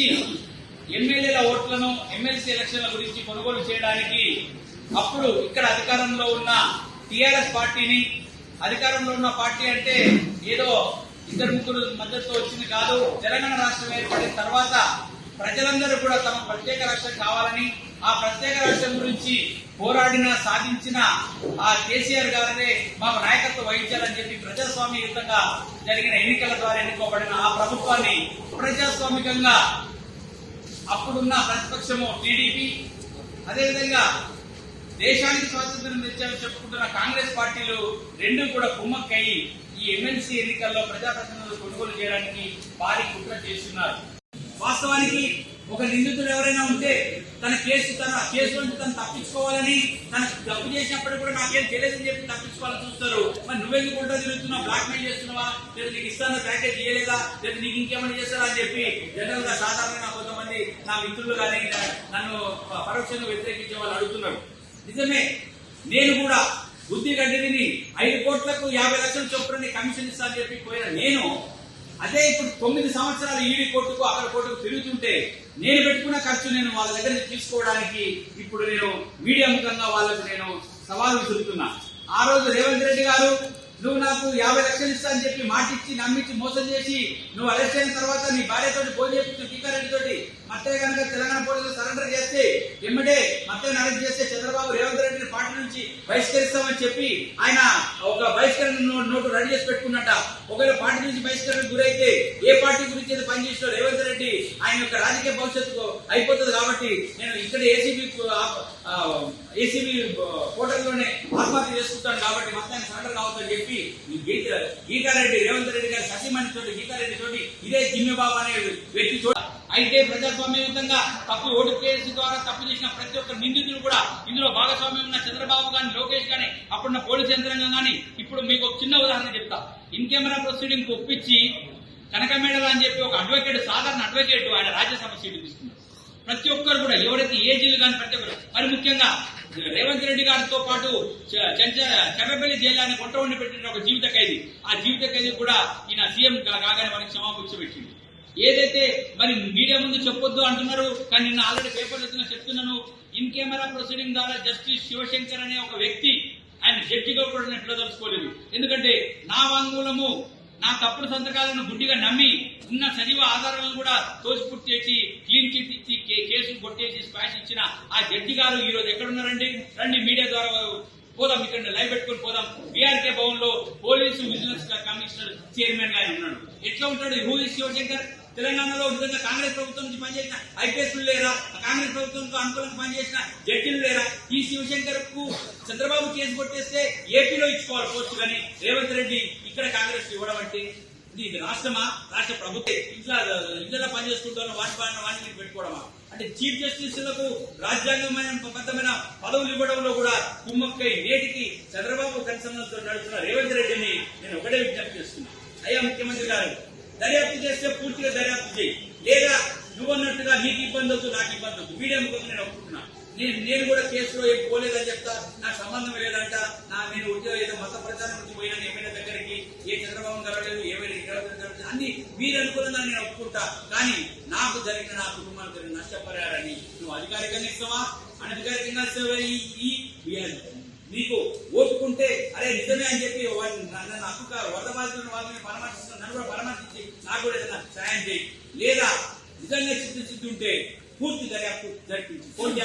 నుంచి ఎమ్మెల్యేల ఓట్లను ఎమ్మెల్సీ ఎలక్షన్ల గురించి కొనుగోలు చేయడానికి అప్పుడు ఇక్కడ అధికారంలో ఉన్న టిఆర్ఎస్ పార్టీని అధికారంలో ఉన్న పార్టీ అంటే ఏదో ఇద్దరు ముగ్గురు మద్దతు వచ్చింది కాదు తెలంగాణ రాష్ట్రం ఏర్పడిన తర్వాత ప్రజలందరూ కూడా తమ ప్రత్యేక రాష్ట్రం కావాలని ఆ ప్రత్యేక రాష్ట్రం గురించి పోరాడిన సాధించిన ఆ కేసీఆర్ గారినే మాకు నాయకత్వం వహించాలని చెప్పి ప్రజాస్వామ్యయుతంగా జరిగిన ఎన్నికల ద్వారా ఎన్నుకోబడిన ఆ ప్రభుత్వాన్ని ప్రజాస్వామికంగా అప్పుడున్న ప్రతిపక్షము టీడీపీ. అదేవిధంగా దేశానికి స్వాతంత్రం తెచ్చామని చెప్పుకుంటున్న కాంగ్రెస్ పార్టీలు రెండు కూడా కుమ్మక్కయి ఈ ఎమ్మెల్సీ ఎన్నికల్లో ప్రజాప్రతినిధులు కొనుగోలు చేయడానికి భారీ కుట్ర చేస్తున్నారు. వాస్తవానికి ఒక నిందితుడు ఎవరైనా ఉంటే తన కేసు తన కేసు నుంచి తను తప్పించుకోవాలని తన తప్పు చేసినప్పుడు కూడా నాకేం తెలియదని చెప్పి తప్పించుకోవాలని చూస్తారు. మరి నువ్వెందుకు కూడా తిరుగుతున్నావు? బ్లాక్ మెయిల్ చేస్తున్నావా? లేదా నీకు ఇస్తాను ప్యాకేజ్ ఇయ్యలేదా లేదా నీకు ఇంకేమైనా చేస్తారా అని చెప్పి జనరల్గా సాధారణంగా కొంతమంది నా మిత్రులు కానీ నన్ను పరోక్షంగా వ్యతిరేకించే వాళ్ళు అడుగుతున్నారు. నిజమే నేను కూడా బుద్ధి గడ్డిని ఐదు కోట్లకు యాభై లక్షల చొప్పున కమిషన్ ఇస్తా అని చెప్పి పోయిన నేను అదే ఇప్పుడు తొమ్మిది సంవత్సరాలు ఈడీ కోర్టుకు అక్కడ కోర్టుకు తిరుగుతుంటే నేను పెట్టుకున్న ఖర్చు నేను వాళ్ళ దగ్గర నుంచి తీసుకోవడానికి ఇప్పుడు నేను మీడియా ముఖంగా వాళ్ళకు నేను సవాల్ విసురుతున్నా. ఆ రోజు రేవంత్ రెడ్డి గారు నువ్వు నాకు యాభై లక్షలు ఇస్తా అని చెప్పి మాటిచ్చి నమ్మించి మోసం చేసి నువ్వు అరెస్ట్ అయిన తర్వాత నీ భార్యతో ఫోన్ చేపించు టీకారెడ్డి తోటి మత్తే కనుక తెలంగాణ పోలీసులు సరెండర్ చేస్తే ఎమ్మడే మత్తయ్యని అరెస్ట్ చేస్తే చంద్రబాబు రేవంత్ రెడ్డిని పార్టీ నుంచి బహిష్కరిస్తామని చెప్పి ఆయన ఒక బహిష్కరణ నోటు రెడీ చేసి పెట్టుకున్నట్ట. ఒకవేళ పార్టీ నుంచి బహిష్కరణకు గురైతే ఏ పార్టీ గురించి అయితే పనిచేసిన రేవంత్ రెడ్డి ఆయన యొక్క రాజకీయ భవిష్యత్తు అయిపోతుంది కాబట్టి నేను ఇక్కడ ఏసీబీ ఏసీబీ పోర్టల్లోనే ఆత్మహత్య చేసుకుంటాను కాబట్టి మొత్తాన్ని సరెండర్ కావద్దని చెప్పి గీత గీతారెడ్డి రేవంత్ రెడ్డి గారి సతీమణి తోటి గీతారెడ్డి తోటి ఇదే జిమ్మిబాబు అనే వ్యక్తి చూడ అయితే ప్రజాస్వామ్యయుతంగా తప్పు ఓటు కేసు ద్వారా తప్పు చేసిన ప్రతి ఒక్క నిందితులు కూడా ఇందులో భాగస్వామ్యం ఉన్న చంద్రబాబు గాని లోకేష్ గాని అప్పుడున్న పోలీసు యంత్రాంగం గాని ఇప్పుడు మీకు ఒక చిన్న ఉదాహరణ చెప్తా. ఇన్ కెమెరా ప్రొసీడింగ్ ఒప్పించి కనకమేడల అని చెప్పి ఒక అడ్వకేట్ సాధారణ అడ్వకేట్ ఆయన రాజ్యసభ సీటు తీసుకున్నారు. ప్రతి ఒక్కరు కూడా ఎవరైతే ఏజీలు కానీ ప్రతి ఒక్కరు. మరి ముఖ్యంగా రేవంత్ రెడ్డి గారితో పాటు చెంచ చెర్రపల్లి జైలాన్ని కొట్ట ఉండి పెట్టిన ఒక జీవిత ఖైదీ. ఆ జీవిత ఖైదీ కూడా ఈయన సీఎం కాగానే మనకి క్షమాపక్ష పెట్టింది ఏదైతే మరి మీడియా ముందు చెప్పొద్దు అంటున్నారు కానీ నిన్న ఆల్రెడీ పేపర్ వచ్చిన చెప్తున్నాను ఇన్ కెమెరా ప్రొసీడింగ్ ద్వారా జస్టిస్ శివశంకర్ అనే ఒక వ్యక్తి ఆయన జడ్జిగా కూడా నేను పిలదలుచుకోలేదు ఎందుకంటే నా వాంగ్మూలము నా తప్పుడు సంతకాలను గుడ్డిగా నమ్మి ఉన్న సజీవ ఆధారాలను కూడా తోసిపుట్టి చేసి క్లీన్ చిట్ ఇచ్చి కేసు కొట్టేసి స్పాష్ ఇచ్చిన ఆ జడ్జి గారు ఈ రోజు ఎక్కడున్నారండి? రండి మీడియా ద్వారా పోదాం ఇక్కడ లైవ్ పెట్టుకొని పోదాం. బీఆర్కే భవన్లో పోలీసు విజిలెన్స్ కమిషనర్ చైర్మన్గా ఆయన ఉన్నాడు. ఎట్లా ఉంటాడు? హూ ఇస్ శివశంకర్ తెలంగాణలో విధంగా కాంగ్రెస్ ప్రభుత్వం నుంచి పనిచేసిన ఐపీఎస్లు లేరా? కాంగ్రెస్ ప్రభుత్వంతో అనుకూలంగా పనిచేసిన జడ్జీలు లేరా? ఈ శివశంకర్కు చంద్రబాబు కేసు కొట్టేస్తే ఏపీలో ఇచ్చుకోవాలి పోస్ట్ కానీ రేవంత్ రెడ్డి ఇక్కడ కాంగ్రెస్ ఇవ్వడం అంటే ఇది రాష్ట్రమా? రాష్ట్ర ప్రభుత్వం. ఇంట్లో ఇళ్ళలో పనిచేసుకుంటున్న వాటి పైన వాటిని పెట్టుకోవడమా? అంటే చీఫ్ జస్టిస్లకు రాజ్యాంగమైన బద్దమైన పదవులు ఇవ్వడంలో కూడా కుమ్మక్కై నేటికి చంద్రబాబు కన్సర్న్తో నడుస్తున్న రేవంత్ రెడ్డిని నేను ఒకటే విజ్ఞప్తి చేస్తున్నా. అయ్యా ముఖ్యమంత్రి గారు దర్యాప్తు చేస్తే పూర్తిగా దర్యాప్తు చేయి. లేదా నువ్వన్నట్టుగా నీకు ఇబ్బంది అవుతుంది నాకు ఇబ్బంది అవుతుంది. మీడియా ముఖంగా నేను ఒప్పుకుంటున్నా. నేను నేను కూడా కేసులో ఏం పోలేదని చెప్తా. నాకు సంబంధం లేదంట. నా నేను ఉద్యోగం ఏదో మత ప్రచారం నుంచి పోయినా ఏమైనా దగ్గరికి ఏ చంద్రబాబు కలవలేదు ఏమైనా కలవలేదు. అన్ని మీరు అనుకూలంగా నేను ఒప్పుకుంటా. కానీ నాకు జరిగిన నా కుటుంబానికి జరిగిన నష్టపరిహారాన్ని నువ్వు అధికారికంగా ఇస్తావా? అనధికారికంగా ఇస్తావా? ఈ నీకు ఓపుకుంటే అరే నిజమే అని చెప్పి నన్ను హక్కు వరద బాధితున్న వాళ్ళని పరామర్శిస్తున్న నన్ను కూడా నాకు కూడా ఏదైనా సాయం చేయి. లేదా నిజంగా చిత్తు చిత్తు ఉంటే పూర్తి దర్యాప్తు జరిపించి. ఫోన్